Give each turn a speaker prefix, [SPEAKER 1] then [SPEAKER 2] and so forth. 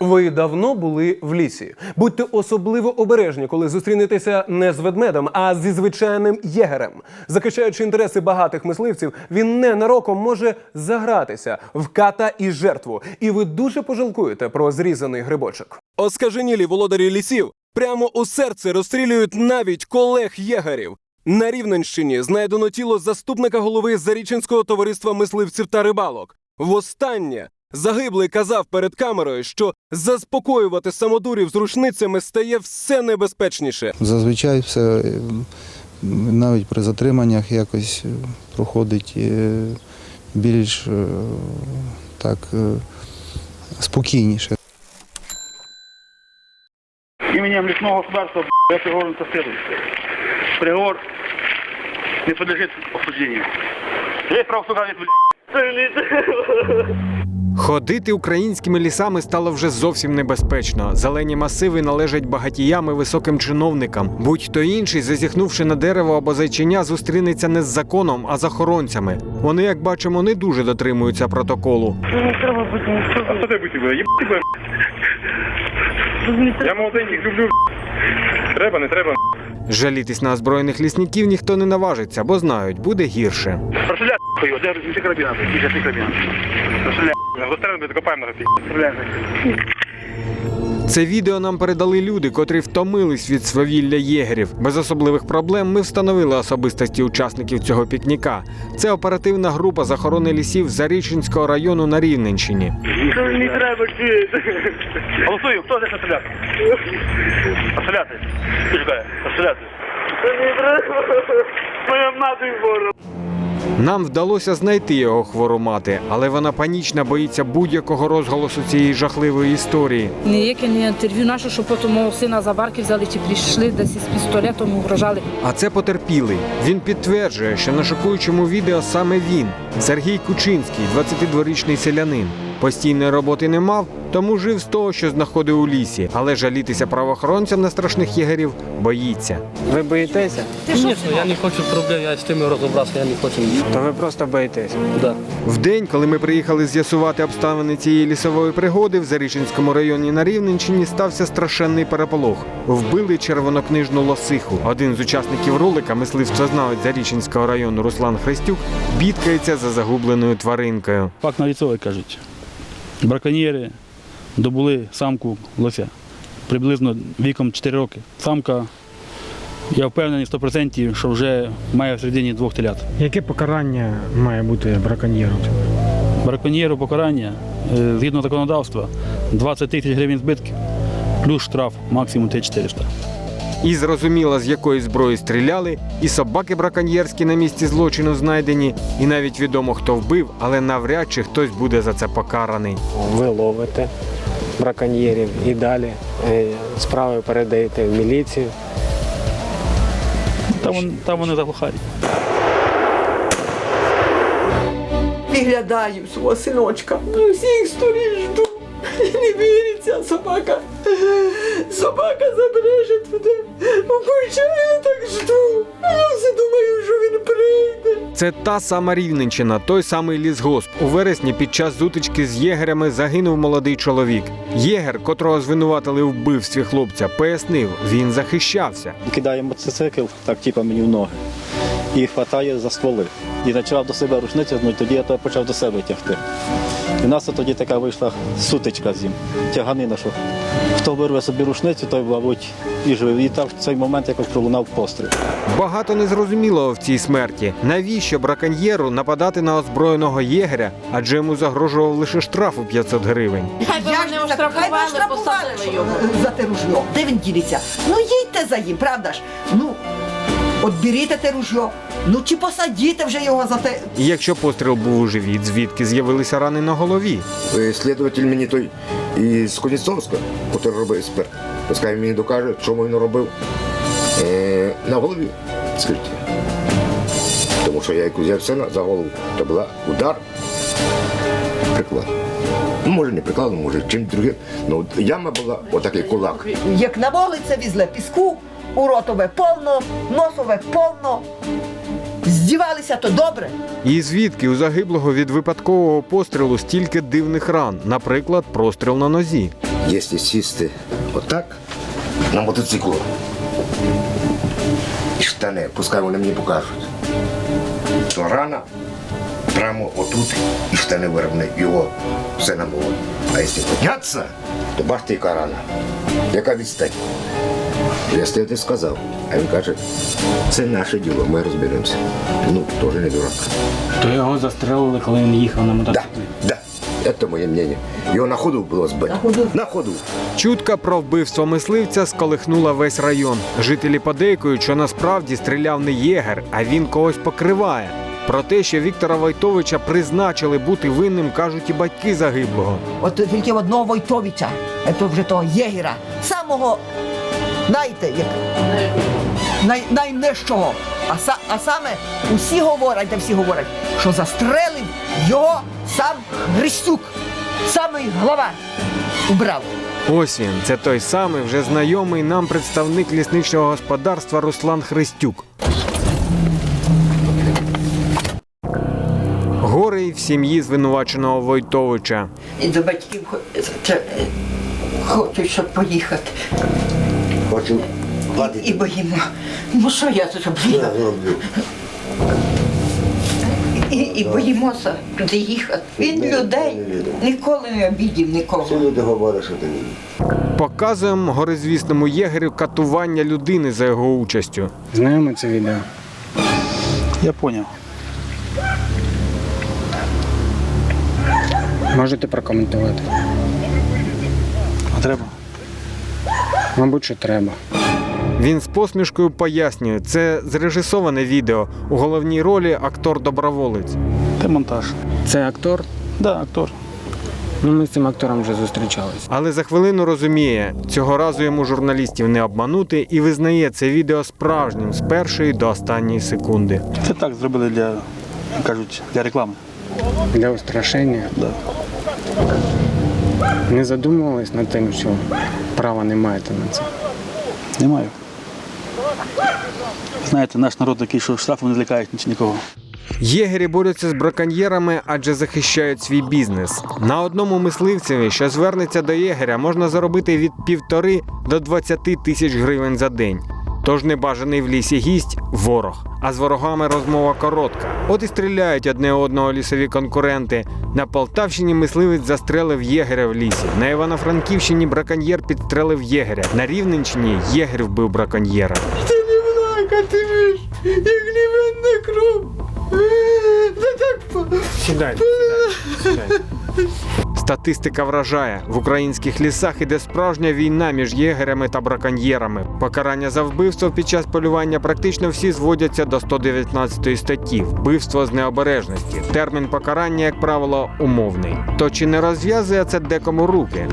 [SPEAKER 1] Ви давно були в лісі. Будьте особливо обережні, коли зустрінетеся не з ведмедем, а зі звичайним єгерем. Захищаючи інтереси багатих мисливців, він ненароком може загратися в ката і жертву. І ви дуже пожалкуєте про зрізаний грибочок. Оскаженілі володарі лісів прямо у серце розстрілюють навіть колег єгерів. На Рівненщині знайдено тіло заступника голови Зарічинського товариства мисливців та рибалок. Востаннє загиблий казав перед камерою, що заспокоювати самодурів з рушницями стає все небезпечніше.
[SPEAKER 2] Зазвичай все е, навіть при затриманнях якось е, проходить е, більш так спокійніше.
[SPEAKER 3] Именем лесного государства б***ь, я приговорен со следующим. Приговор не подлежит осуждению. Есть правосудие, блядь.
[SPEAKER 4] Ходити українськими лісами стало вже зовсім небезпечно. Зелені масиви належать багатіям і високим чиновникам. Будь-хто інший, зазіхнувши на дерево або зайчиня, зустрінеться не з законом, а з охоронцями. Вони, як бачимо, не дуже дотримуються протоколу.
[SPEAKER 5] Не треба бути нічого.
[SPEAKER 3] ты быть тебе? Ебать тебе. Я молоденьких люблю. Треба, не треба.
[SPEAKER 4] Жалітись на озброєних лісників ніхто не наважиться, бо знають, буде гірше.
[SPEAKER 3] Прошля, хуй, де карабіна, ти карабіна. Прошля, застрелимо, докопаємо на
[SPEAKER 4] Це відео нам передали люди, котрі втомились від свавілля єгерів. Без особливих проблем ми встановили особистості учасників цього пікніка. Це оперативна група з охорони лісів Зарічинського району на Рівненщині.
[SPEAKER 5] Не треба.
[SPEAKER 3] Голосую, хто здесь постріляти? Постріляти. Ти ж.
[SPEAKER 5] Не треба. Моя мати ворог.
[SPEAKER 4] Нам вдалося знайти його хвору мати, але вона панічно боїться будь-якого розголосу цієї жахливої історії.
[SPEAKER 6] Ніяке не інтерв'ю наше, що потім мого сина за барки взяли чи прийшли десь із пістолетом, угрожали.
[SPEAKER 4] А це потерпілий. Він підтверджує, що на шокуючому відео саме він, Сергій Кучинський, 22-річний селянин. Постійної роботи не мав, тому жив з того, що знаходив у лісі, але жалітися правоохоронцям на страшних єгерів боїться.
[SPEAKER 7] Ви боїтеся?
[SPEAKER 8] Звісно, я не хочу проблем, я з тими розібратися, я не хочу.
[SPEAKER 7] То ви просто боїтесь.
[SPEAKER 8] Да.
[SPEAKER 4] В день, коли ми приїхали з'ясувати обставини цієї лісової пригоди, в Зарічинському районі на Рівненщині стався страшенний переполох. Вбили червонокнижну лосиху. Один з учасників ролика, мисливствознавець Зарічинського району Руслан Хрестюк, бідкається за загубленою тваринкою.
[SPEAKER 8] Факт на як кажуть. Браконьєри добули самку лося приблизно віком 4 роки. Самка, я впевнений 100%, що вже має в середині двох телят.
[SPEAKER 9] Яке покарання має бути браконьєру?
[SPEAKER 8] Браконьєру покарання е, згідно законодавства 20 тисяч гривень збитків, плюс штраф максимум 3400.
[SPEAKER 4] І зрозуміло, з якої зброї стріляли, і собаки браконьєрські на місці злочину знайдені, і навіть відомо, хто вбив, але навряд чи хтось буде за це покараний.
[SPEAKER 7] Ви ловите браконьєрів і далі е, справи передаєте в міліцію.
[SPEAKER 8] Там, вон- там вони заглухають.
[SPEAKER 10] Виглядаю свого синочка. Ну, всіх сторін жду. Не віриться, собака. Собака задрежить туди. Більше я так жду. Я все думаю, що він прийде.
[SPEAKER 4] Це та сама Рівненщина, той самий лісгосп. У вересні під час зутички з єгерями загинув молодий чоловік. Єгер, котрого звинуватили в вбивстві хлопця, пояснив, він захищався.
[SPEAKER 11] кидає мотоцикл, так типа мені в ноги, і хватає за стволи. І почав до себе рушницю, ну тоді я почав до себе тягти. І в нас тоді така вийшла сутичка з ним, тяганина, що хто вирве собі рушницю, той, мабуть, і живе. І так в цей момент якось пролунав постріл.
[SPEAKER 4] Багато незрозумілого в цій смерті. Навіщо браконьєру нападати на озброєного єгеря, адже йому загрожував лише штраф у 500 гривень.
[SPEAKER 6] Хай би вони оштрафували, посадили його.
[SPEAKER 10] За те ружьо. Де він ділиться? Ну їдьте за їм, правда ж? Ну, от беріть те ружьо. Ну чи посадіть вже його за те.
[SPEAKER 4] Якщо постріл був у живіт, звідки з'явилися рани на голові?
[SPEAKER 12] Е, Слідуватель мені той із Коніцовська, який робив експерт, пускай мені докаже, що він робив е, на голові, скажіть. Тому що я як взяв сина за голову, то була удар, приклад. Ну, може не прикладом, може чим другим. Ну, яма була, отакий кулак.
[SPEAKER 10] Як на вулиці візли піску, у ротове повно, носове повно. Здівалися то добре.
[SPEAKER 4] І звідки у загиблого від випадкового пострілу стільки дивних ран, наприклад, простріл на нозі.
[SPEAKER 12] Якщо сісти отак на мотоциклу і штани, пускай вони мені покажуть, то рана прямо отут і штани виробне, його все на було. А якщо піднятися, то бачите, яка рана, яка відстань. Я стояти сказав, а він каже, це наше діло, ми розберемося. Ну, теж не дурак.
[SPEAKER 7] То його застрелили, коли він їхав на
[SPEAKER 12] Да,
[SPEAKER 7] мотоциклі.
[SPEAKER 12] да. Це моє мнение. Його на ходу було збити. На ходу? На ходу.
[SPEAKER 4] Чутка про вбивство мисливця сколихнула весь район. Жителі подейкують, що насправді стріляв не єгер, а він когось покриває. Про те, що Віктора Войтовича призначили бути винним, кажуть і батьки загиблого.
[SPEAKER 10] От тільки одного Войтовича, це вже того єгера, самого, знаєте, як най, найнижчого. А, са, а саме усі говорять, та всі говорять, що застрелив його сам Грищук, самий глава убрав.
[SPEAKER 4] Ось він, це той самий вже знайомий нам представник лісничного господарства Руслан Христюк. Горе в сім'ї звинуваченого Войтовича.
[SPEAKER 10] І до батьків хочуть, щоб поїхати.
[SPEAKER 12] Хочу
[SPEAKER 10] І боїмо. Ну що я зроблю?
[SPEAKER 12] зроблю.
[SPEAKER 10] І, і боїмося туди їхати. Він людей ніколи не обідів нікого.
[SPEAKER 12] люди говорять, що ти
[SPEAKER 4] Показуємо горизвісному єгерю катування людини за його участю.
[SPEAKER 9] Знаємо це відео.
[SPEAKER 8] Я зрозумів.
[SPEAKER 9] Можете прокоментувати?
[SPEAKER 8] А треба?
[SPEAKER 9] Мабуть, що треба.
[SPEAKER 4] Він з посмішкою пояснює, це зрежисоване відео. У головній ролі актор доброволець.
[SPEAKER 8] Це монтаж.
[SPEAKER 9] Це актор.
[SPEAKER 8] Да, актор.
[SPEAKER 9] Ну, ми з цим актором вже зустрічалися.
[SPEAKER 4] Але за хвилину розуміє, цього разу йому журналістів не обманути і визнає це відео справжнім з першої до останньої секунди.
[SPEAKER 8] Це так зробили для, кажуть, для реклами.
[SPEAKER 9] Для устрашення.
[SPEAKER 8] Да.
[SPEAKER 9] Не задумувались над тим, що права не маєте на це.
[SPEAKER 8] Немає. Знаєте, наш народ такий, що штрафи не злякають нікого.
[SPEAKER 4] Єгері борються з браконьєрами, адже захищають свій бізнес. На одному мисливцеві, що звернеться до єгеря, можна заробити від півтори до 20 тисяч гривень за день. Тож небажаний в лісі гість ворог. А з ворогами розмова коротка. От і стріляють одне одного лісові конкуренти. На Полтавщині мисливець застрелив єгеря в лісі. На Івано-Франківщині браконьєр підстрелив єгеря. На Рівненщині єгер вбив браконьєра.
[SPEAKER 10] Ти не плакати ж, як невинна кров.
[SPEAKER 9] Сідайте, сідайте, сідайте.
[SPEAKER 4] Статистика вражає в українських лісах іде справжня війна між єгерями та браконьєрами. Покарання за вбивство під час полювання практично всі зводяться до 119 статті вбивство з необережності. Термін покарання, як правило, умовний. То чи не розв'язує це декому руки?